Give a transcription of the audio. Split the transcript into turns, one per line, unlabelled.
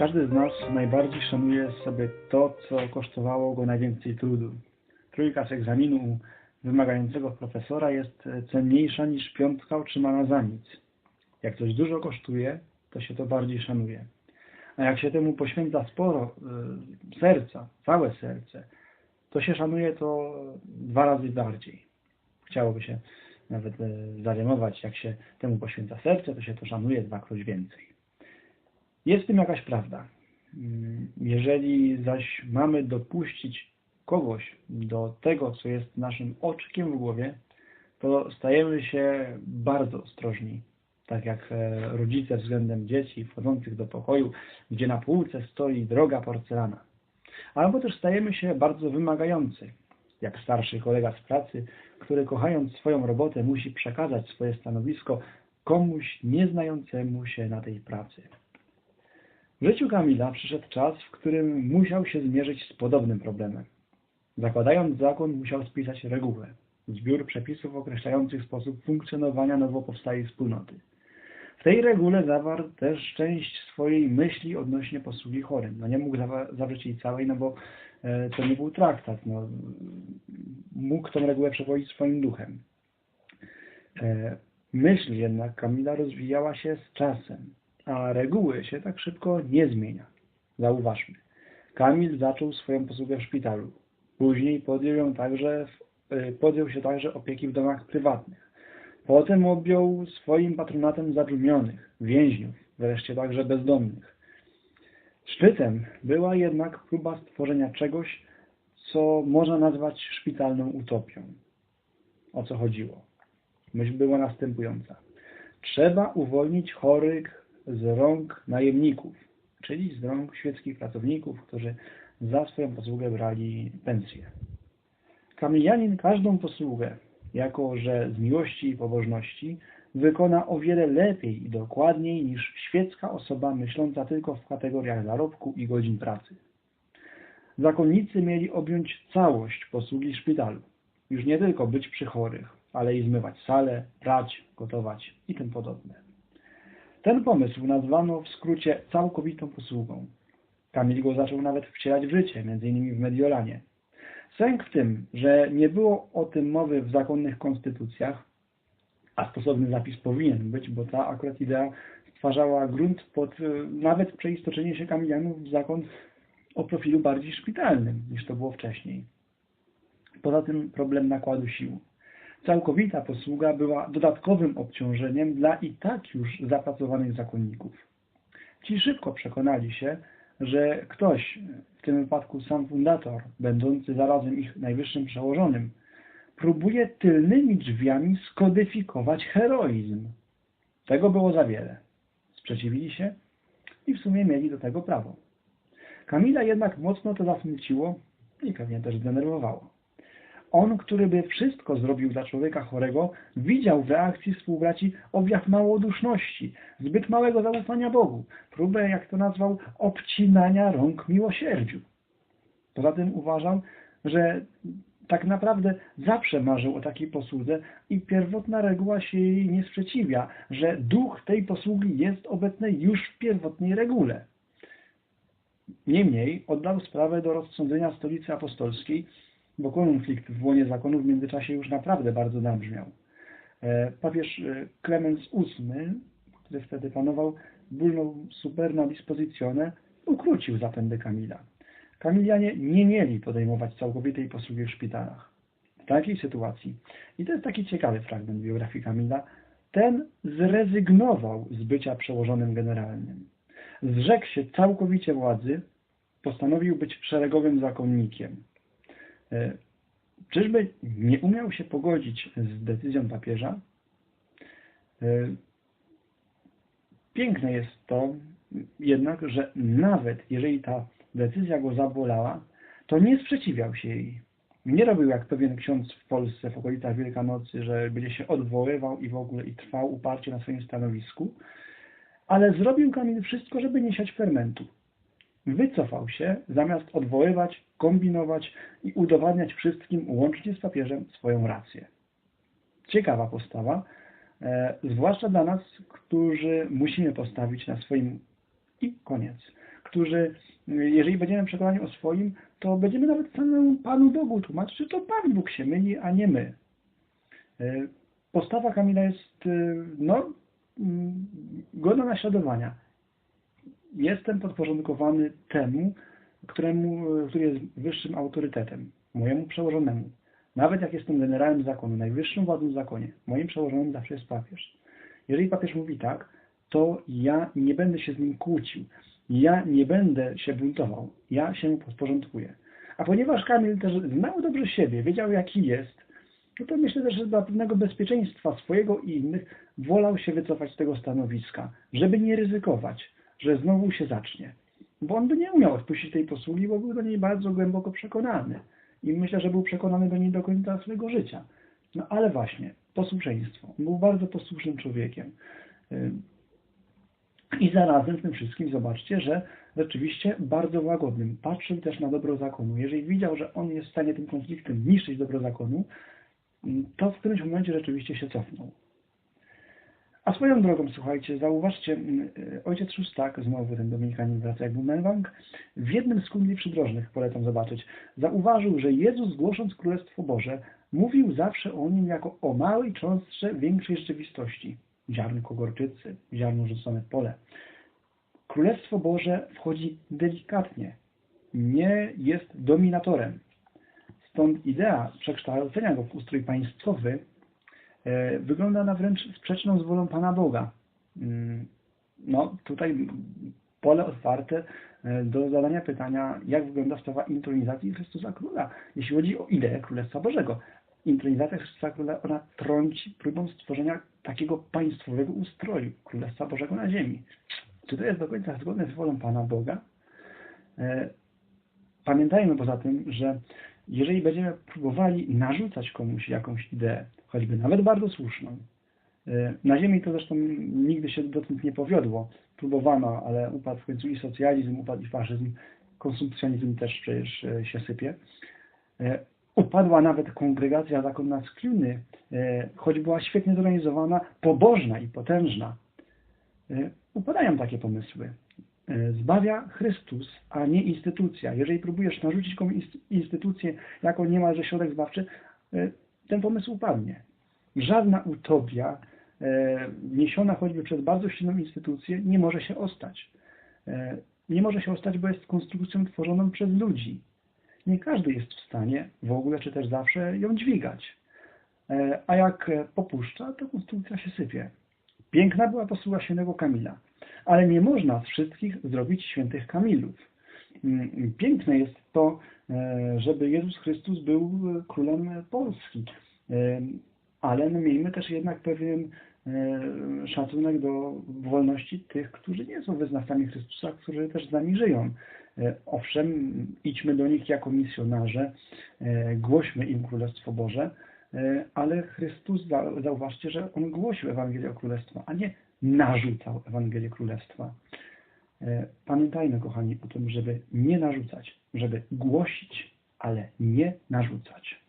Każdy z nas najbardziej szanuje sobie to, co kosztowało go najwięcej trudu. Trójka z egzaminu wymagającego profesora jest cenniejsza niż piątka otrzymana za nic. Jak coś dużo kosztuje, to się to bardziej szanuje. A jak się temu poświęca sporo y, serca, całe serce, to się szanuje to dwa razy bardziej. Chciałoby się nawet y, zarymować, jak się temu poświęca serce, to się to szanuje dwakroć więcej. Jest w tym jakaś prawda. Mm, jeżeli zaś mamy dopuścić kogoś do tego, co jest naszym oczkiem w głowie, to stajemy się bardzo ostrożni. Tak jak e, rodzice względem dzieci wchodzących do pokoju, gdzie na półce stoi droga porcelana. Albo też stajemy się bardzo wymagający, jak starszy kolega z pracy, który kochając swoją robotę musi przekazać swoje stanowisko komuś nieznającemu się na tej pracy. W życiu Kamila przyszedł czas, w którym musiał się zmierzyć z podobnym problemem. Zakładając zakon, musiał spisać regułę, zbiór przepisów określających sposób funkcjonowania nowo powstałej wspólnoty. W tej regule zawarł też część swojej myśli odnośnie posługi chorym. No nie mógł zawrzeć jej całej, no bo e, to nie był traktat. No, mógł tę regułę przewozić swoim duchem. E, myśl jednak Kamila rozwijała się z czasem a reguły się tak szybko nie zmienia. Zauważmy. Kamil zaczął swoją posługę w szpitalu. Później podjął, ją także, y, podjął się także opieki w domach prywatnych. Potem objął swoim patronatem zadumionych, więźniów, wreszcie także bezdomnych. Szczytem była jednak próba stworzenia czegoś, co można nazwać szpitalną utopią. O co chodziło? Myśl była następująca. Trzeba uwolnić chorych z rąk najemników, czyli z rąk świeckich pracowników, którzy za swoją posługę brali pensję. Kamilianin każdą posługę, jako że z miłości i pobożności, wykona o wiele lepiej i dokładniej niż świecka osoba myśląca tylko w kategoriach zarobku i godzin pracy. Zakonnicy mieli objąć całość posługi szpitalu. Już nie tylko być przy chorych, ale i zmywać salę, prać, gotować i tym podobne. Ten pomysł nazwano w skrócie całkowitą posługą. Kamil go zaczął nawet wcielać w życie, m.in. w Mediolanie. Sęk w tym, że nie było o tym mowy w zakonnych konstytucjach, a stosowny zapis powinien być, bo ta akurat idea stwarzała grunt pod y, nawet przeistoczenie się Kamilianów w zakon o profilu bardziej szpitalnym, niż to było wcześniej. Poza tym problem nakładu sił. Całkowita posługa była dodatkowym obciążeniem dla i tak już zapracowanych zakonników. Ci szybko przekonali się, że ktoś, w tym wypadku sam fundator, będący zarazem ich najwyższym przełożonym, próbuje tylnymi drzwiami skodyfikować heroizm. Tego było za wiele. Sprzeciwili się i w sumie mieli do tego prawo. Kamila jednak mocno to zasmuciło i pewnie też zdenerwowało. On, który by wszystko zrobił dla człowieka chorego, widział w reakcji współbraci objaw małoduszności, zbyt małego zaufania Bogu, próbę, jak to nazwał, obcinania rąk miłosierdziu. Poza tym uważał, że tak naprawdę zawsze marzył o takiej posłudze i pierwotna reguła się jej nie sprzeciwia, że duch tej posługi jest obecny już w pierwotnej regule. Niemniej oddał sprawę do rozsądzenia stolicy apostolskiej bo konflikt w łonie zakonów w międzyczasie już naprawdę bardzo nabrzmiał. E, papież Klemens e, VIII, który wtedy panował, bulną superna dispositione, ukrócił zapędy Kamila. Kamilianie nie mieli podejmować całkowitej posługi w szpitalach. W takiej sytuacji, i to jest taki ciekawy fragment biografii Kamila, ten zrezygnował z bycia przełożonym generalnym. Zrzekł się całkowicie władzy, postanowił być szeregowym zakonnikiem. E, czyżby nie umiał się pogodzić z decyzją papieża? E, piękne jest to jednak, że nawet jeżeli ta decyzja go zabolała, to nie sprzeciwiał się jej. Nie robił jak pewien ksiądz w Polsce w okolicach Wielkanocy, że będzie się odwoływał i w ogóle i trwał uparcie na swoim stanowisku, ale zrobił Kamil wszystko, żeby nie siać fermentu wycofał się, zamiast odwoływać, kombinować i udowadniać wszystkim, łącznie z papieżem, swoją rację. Ciekawa postawa, e, zwłaszcza dla nas, którzy musimy postawić na swoim i koniec, którzy, jeżeli będziemy przekonani o swoim, to będziemy nawet samemu Panu Bogu tłumaczyć, że to Pan Bóg się myli, a nie my. E, postawa Kamila jest e, no, mm, godna naśladowania. Jestem podporządkowany temu, któremu, który jest wyższym autorytetem, mojemu przełożonemu. Nawet jak jestem generałem zakonu, najwyższą władzą w zakonie, moim przełożonym zawsze jest papież. Jeżeli papież mówi tak, to ja nie będę się z nim kłócił. Ja nie będę się buntował. Ja się podporządkuję. A ponieważ Kamil też znał dobrze siebie, wiedział jaki jest, no to myślę też, że dla pewnego bezpieczeństwa swojego i innych wolał się wycofać z tego stanowiska, żeby nie ryzykować, że znowu się zacznie. Bo on by nie umiał odpuścić tej posługi, bo był do niej bardzo głęboko przekonany. I myślę, że był przekonany do niej do końca swojego życia. No ale właśnie, posłuszeństwo. Był bardzo posłusznym człowiekiem. I zarazem w tym wszystkim zobaczcie, że rzeczywiście bardzo łagodnym. Patrzył też na dobro zakonu. Jeżeli widział, że on jest w stanie tym konfliktem niszczyć dobro zakonu, to w którymś momencie rzeczywiście się cofnął. A swoją drogą, słuchajcie, zauważcie, ojciec Szóstak, znowu ten Dominikanin wraca jak bumerang, w jednym z kundli przydrożnych, polecam zobaczyć, zauważył, że Jezus głosząc Królestwo Boże, mówił zawsze o nim jako o małej cząstce większej rzeczywistości ziarnko gorczycy, ziarno rzucone w pole. Królestwo Boże wchodzi delikatnie, nie jest dominatorem. Stąd idea przekształcenia go w ustrój państwowy e, wygląda na wręcz sprzeczną z wolą Pana Boga. Mm, no, tutaj pole otwarte e, do zadania pytania, jak wygląda sprawa intronizacji Chrystusa Króla, jeśli chodzi o ideę Królestwa Bożego intronizacja Chrystusa Króla, ona trąci próbą stworzenia takiego państwowego ustroju Królestwa Bożego na ziemi. Czy to jest do końca zgodne z wolą Pana Boga? E, pamiętajmy poza tym, że jeżeli będziemy próbowali narzucać komuś jakąś ideę, choćby nawet bardzo słuszną, e, na ziemi to zresztą nigdy się dotąd nie powiodło. Próbowano, ale upadł w końcu i socjalizm, upadł i faszyzm, konsumpcjonizm też przecież e, się sypie. Upadła nawet kongregacja zakonna z choć była świetnie zorganizowana, pobożna i potężna. Upadają takie pomysły. E, zbawia Chrystus, a nie instytucja. Jeżeli próbujesz narzucić komuś instytucję jako niemalże środek zbawczy, ten pomysł upadnie. Żadna utopia niesiona choćby przez bardzo silną instytucję nie może się ostać. Nie może się ostać, bo jest konstrukcją tworzoną przez ludzi nie każdy jest w stanie w ogóle, czy też zawsze ją dźwigać. E, a jak popuszcza, to konstrukcja się sypie. Piękna była posługa świętego Kamila, ale nie można z wszystkich zrobić świętych Kamilów. Mm, piękne jest to, e, żeby Jezus Chrystus był królem Polski, e, ale miejmy też jednak pewien szacunek do wolności tych, którzy nie są wyznawcami Chrystusa, którzy też z nami żyją. E, owszem, idźmy do nich jako misjonarze, e, głośmy im Królestwo Boże, e, ale Chrystus, zauważcie, że On głosił Ewangelię Królestwa, a nie narzucał Ewangelię Królestwa. Pamiętajmy, kochani, o tym, żeby nie narzucać, żeby głosić, ale nie narzucać.